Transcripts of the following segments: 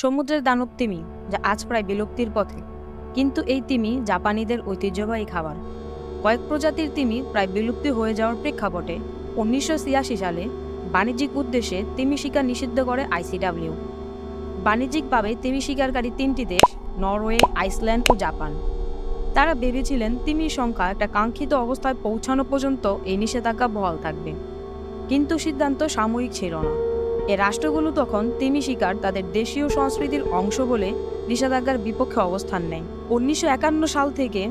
সমুদ্রের দানব তিমি, যা আজ প্রায় বিলুপ্তির পথে। কিন্তু এই তিমি জাপানিদের ঐতিহ্যবাহী খাবার। কয়েক প্রজাতির তিমি প্রায় বিলুপ্তি হয়ে যাওয়ার প্রেক্ষাপটে উনিশশো ছিয়াশি সালে বাণিজ্যিক উদ্দেশ্যে তিমি শিকার নিষিদ্ধ করে আইসিডাব্লিউ। বাণিজ্যিকভাবে তিমি শিকারকারী তিনটি দেশ, নরওয়ে, আইসল্যান্ড ও জাপান। তারা ভেবেছিলেন তিমির সংখ্যা একটা কাঙ্ক্ষিত অবস্থায় পৌঁছানো পর্যন্ত এই নিষেধাজ্ঞা বহাল থাকবে। কিন্তু সিদ্ধান্ত সাময়িক ছিল না। এ রাষ্ট্রগুলো তখন তিমি শিকার তাদের দেশীয় সংস্কৃতির অংশ বলে নিষেধাজ্ঞার বিপক্ষে অবস্থান নেয়। উনিশশো একান্ন সাল থেকে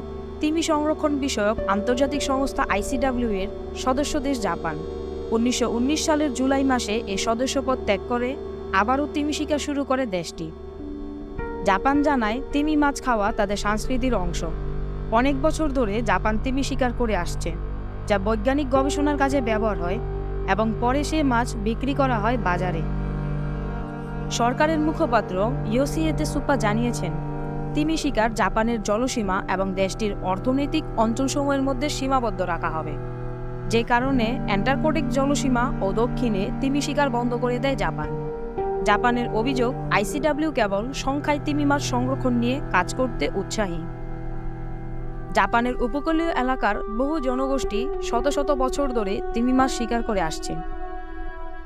তিমি সংরক্ষণ বিষয়ক আন্তর্জাতিক সংস্থা আইসিডাব্লিউ এর সদস্য দেশ জাপান। উনিশশো উনিশ সালের জুলাই মাসে এ সদস্যপদ ত্যাগ করে আবারও তিমি শিকার শুরু করে দেশটি। জাপান জানায় তিমি মাছ খাওয়া তাদের সংস্কৃতির অংশ। অনেক বছর ধরে জাপান তিমি শিকার করে আসছে, যা বৈজ্ঞানিক গবেষণার কাজে ব্যবহার হয় এবং পরে সে মাছ বিক্রি করা হয় বাজারে। সরকারের মুখপাত্র ইয়োসিয়েতে সুপা জানিয়েছেন, তিমি শিকার জাপানের জলসীমা এবং দেশটির অর্থনৈতিক অঞ্চলসমূহের মধ্যে সীমাবদ্ধ রাখা হবে। যে কারণে অ্যান্টার্কটিক জলসীমা ও দক্ষিণে তিমি শিকার বন্ধ করে দেয় জাপান। জাপানের অভিযোগ, আইসিডাব্লিউ কেবল সংখ্যায় তিমি মাছ সংরক্ষণ নিয়ে কাজ করতে উৎসাহী। জাপানের উপকূলীয় এলাকার বহু জনগোষ্ঠী শত শত বছর ধরে তিমি মাছ শিকার করে আসছে।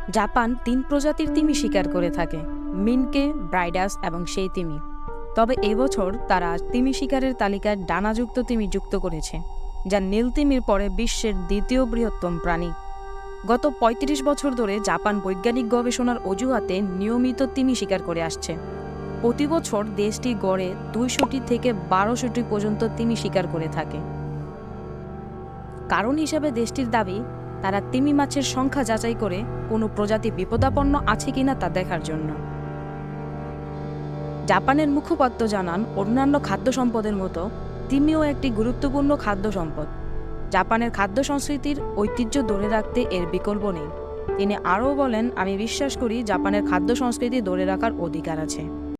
জাপান তিন প্রজাতির তিমি শিকার করে থাকে, মিনকে, ব্রাইডাস এবং সেই তিমি। তবে এবছর তারা তিমি শিকারের তালিকায় ডানাযুক্ত তিমি যুক্ত করেছে, যা নীল তিমির পরে বিশ্বের দ্বিতীয় বৃহত্তম প্রাণী। গত ৩৫ বছর ধরে জাপান বৈজ্ঞানিক গবেষণার অজুহাতে নিয়মিত তিমি শিকার করে আসছে। প্রতি বছর দেশটি গড়ে দুইশোটি থেকে বারোশোটি পর্যন্ত তিমি শিকার করে থাকে। কারণ হিসাবে দেশটির দাবি, তারা তিমি মাছের সংখ্যা যাচাই করে কোনো প্রজাতি বিপদাপন্ন আছে কিনা তা দেখার জন্য। জাপানের মুখপাত্র জানান, অন্যান্য খাদ্য সম্পদের মতো তিমিও একটি গুরুত্বপূর্ণ খাদ্য সম্পদ। জাপানের খাদ্য সংস্কৃতির ঐতিহ্য ধরে রাখতে এর বিকল্প নেই। তিনি আরও বলেন, আমি বিশ্বাস করি জাপানের খাদ্য সংস্কৃতি ধরে রাখার অধিকার আছে।